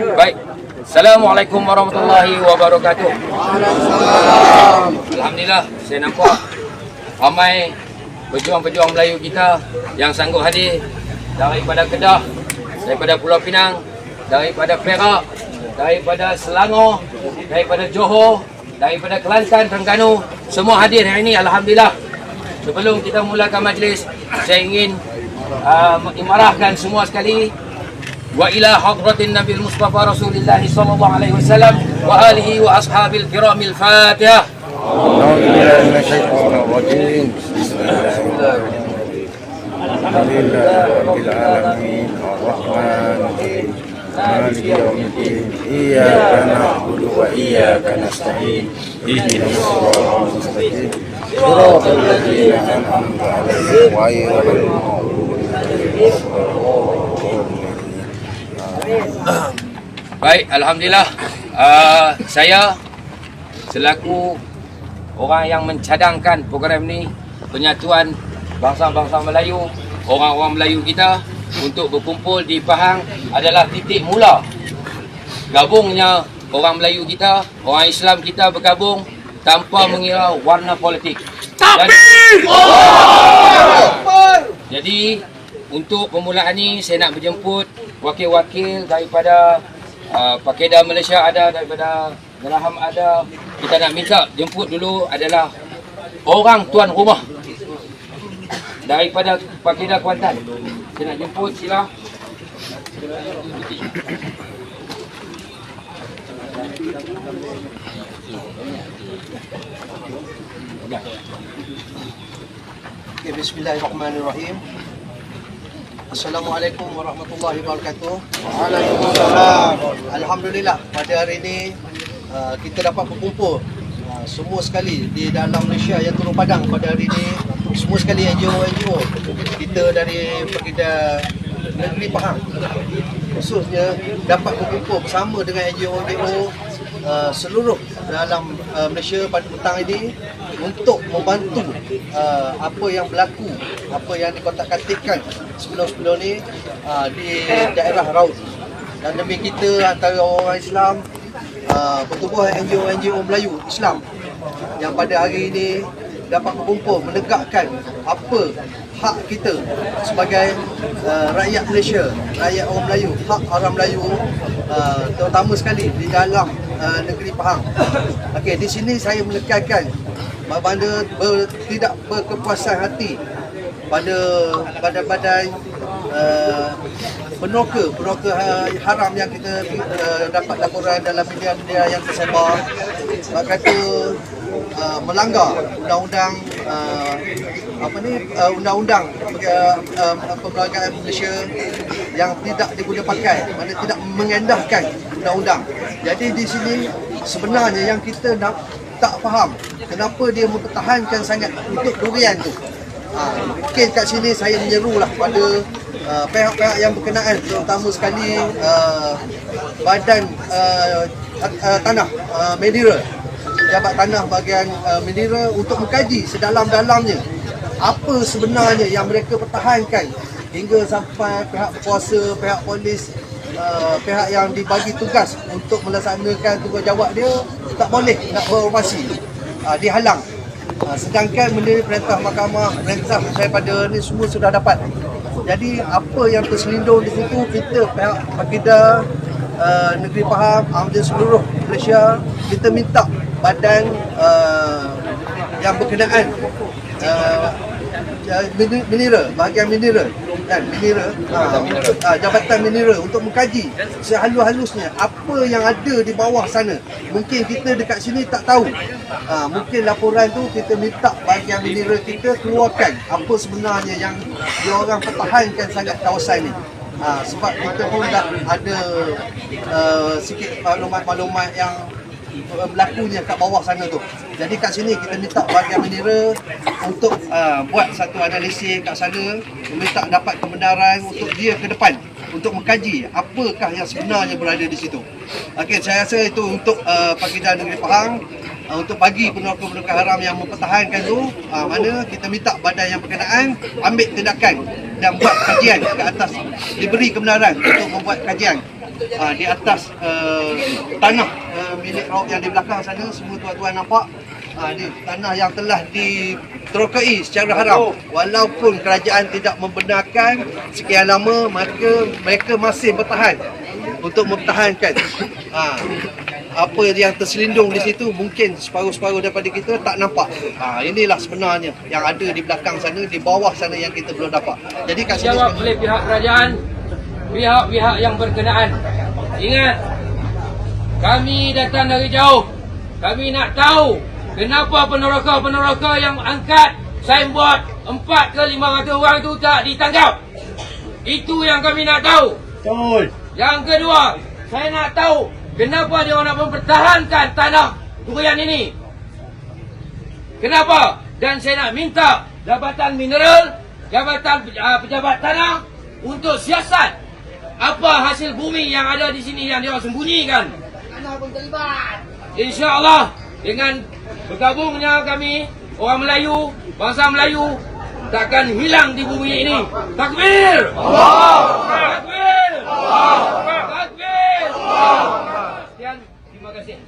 Baik. Assalamualaikum warahmatullahi wabarakatuh. Alhamdulillah, saya nampak ramai pejuang-pejuang Melayu kita yang sanggup hadir daripada Kedah, daripada Pulau Pinang, daripada Perak, daripada Selangor, daripada Johor, daripada Kelantan, Terengganu, semua hadir hari ini alhamdulillah. Sebelum kita mulakan majlis, saya ingin uh, mengimarahkan semua sekali sallallahu alaihi wasallam wa alihi wa ashabil kiramil Fatihah. أعوذ بالله من الشيطان الرجيم. بسم الله الرحمن الرحيم الحمد لله رب العالمين. الرحمن الرحيم. مالك يوم الدين إياك نعبد وإياك نستعين. اهدنا الصراط المستقيم صراط الذين أنعمت عليهم غير المغضوب عليهم Baik, alhamdulillah. Uh, saya selaku orang yang mencadangkan program ni penyatuan bangsa-bangsa Melayu, orang-orang Melayu kita untuk berkumpul di Pahang adalah titik mula gabungnya orang Melayu kita, orang Islam kita bergabung tanpa mengira warna politik. Dan, jadi untuk permulaan ni saya nak berjemput wakil-wakil daripada uh, Pakeda Malaysia ada daripada Geraham ada. Kita nak minta jemput dulu adalah orang tuan rumah daripada Pakeda Kuantan. Saya nak jemput sila. Okay, Bismillahirrahmanirrahim. Assalamualaikum warahmatullahi wabarakatuh. Waalaikumsalam. Alhamdulillah pada hari ini uh, kita dapat berkumpul uh, semua sekali di dalam Malaysia yang turun padang pada hari ini semua sekali NGO-NGO kita dari Pergida Negeri Pahang khususnya dapat berkumpul bersama dengan NGO-NGO uh, seluruh dalam uh, Malaysia pada petang ini untuk membantu uh, apa yang berlaku, apa yang dikotak-katikkan sebelum-sebelum ni uh, di daerah Raut. Dan demi kita antara orang Islam, uh, pertubuhan NGO-NGO Melayu Islam yang pada hari ini dapat berkumpul menegakkan apa hak kita sebagai uh, rakyat Malaysia, rakyat orang Melayu, hak orang Melayu uh, terutama sekali di dalam uh, negeri Pahang. Okey, di sini saya menekankan bahawa ber, tidak berkepuasan hati pada badan-badan uh, peneroka peneroka ha- haram yang kita uh, dapat laporan dalam media-media yang tersebar. Maka kata uh, melanggar undang-undang uh, apa ni uh, undang-undang uh, perbelanjaan Malaysia yang tidak diguna pakai mana tidak mengendahkan undang-undang. Jadi di sini sebenarnya yang kita nak tak faham kenapa dia mempertahankan sangat untuk durian tu. Ha, mungkin kat sini saya menyerulah pada uh, pihak-pihak yang berkenaan terutama sekali uh, badan uh, uh, tanah uh, mineral. Jabat tanah bahagian uh, mineral untuk mengkaji sedalam-dalamnya apa sebenarnya yang mereka pertahankan hingga sampai pihak berkuasa, pihak polis uh, pihak yang dibagi tugas untuk melaksanakan tugas-jawab dia tak boleh nak beroperasi uh, dihalang. Ha, sedangkan menurut perintah mahkamah, perintah daripada ni semua sudah dapat. Jadi apa yang terselindung di situ kita pihak Pakida uh, Negeri Pahang, ambil seluruh Malaysia kita minta badan uh, yang berkenaan uh, min- mineral, bahagian mineral kan mineral, ha, untuk, ha, jabatan mineral untuk mengkaji sehalus-halusnya apa yang ada di bawah sana. Mungkin kita dekat sini tak tahu. Ha, mungkin laporan tu kita minta bahagian mineral kita keluarkan apa sebenarnya yang diorang pertahankan sangat kawasan ni. Ha, sebab kita pun dah ada uh, sikit maklumat-maklumat yang uh, berlakunya kat bawah sana tu. Jadi kat sini kita minta bahagian mineral untuk uh, buat satu analisis kat sana, meminta dapat kebenaran untuk dia ke depan untuk mengkaji apakah yang sebenarnya berada di situ. Okey, saya rasa itu untuk uh, Pakistan Negeri Pahang uh, untuk bagi peneroka-peneroka haram yang mempertahankan tu uh, mana kita minta badan yang berkenaan ambil tindakan dan buat kajian ke atas diberi kebenaran untuk membuat kajian uh, di atas uh, tanah uh, milik Raub yang di belakang sana semua tuan-tuan nampak uh, ni tanah yang telah diterokai secara haram walaupun kerajaan tidak membenarkan sekian lama maka mereka masih bertahan untuk mempertahankan uh, apa yang terselindung di situ mungkin separuh-separuh daripada kita tak nampak. Ha, inilah sebenarnya yang ada di belakang sana, di bawah sana yang kita belum dapat. Jadi kat sini Dijawab oleh pihak kerajaan, pihak-pihak yang berkenaan. Ingat, kami datang dari jauh. Kami nak tahu kenapa peneroka-peneroka yang angkat signboard 4 ke 500 orang itu tak ditangkap. Itu yang kami nak tahu. Betul. Yang kedua, saya nak tahu kenapa dia orang nak mempertahankan tanah durian ini. Kenapa? Dan saya nak minta Jabatan Mineral, Jabatan uh, Pejabat Tanah untuk siasat apa hasil bumi yang ada di sini yang dia sembunyikan. InsyaAllah dengan bergabungnya kami, orang Melayu, bangsa Melayu, takkan hilang di bumi ini. Takbir! Allah! Takbir! Allah! Takbir! Allah!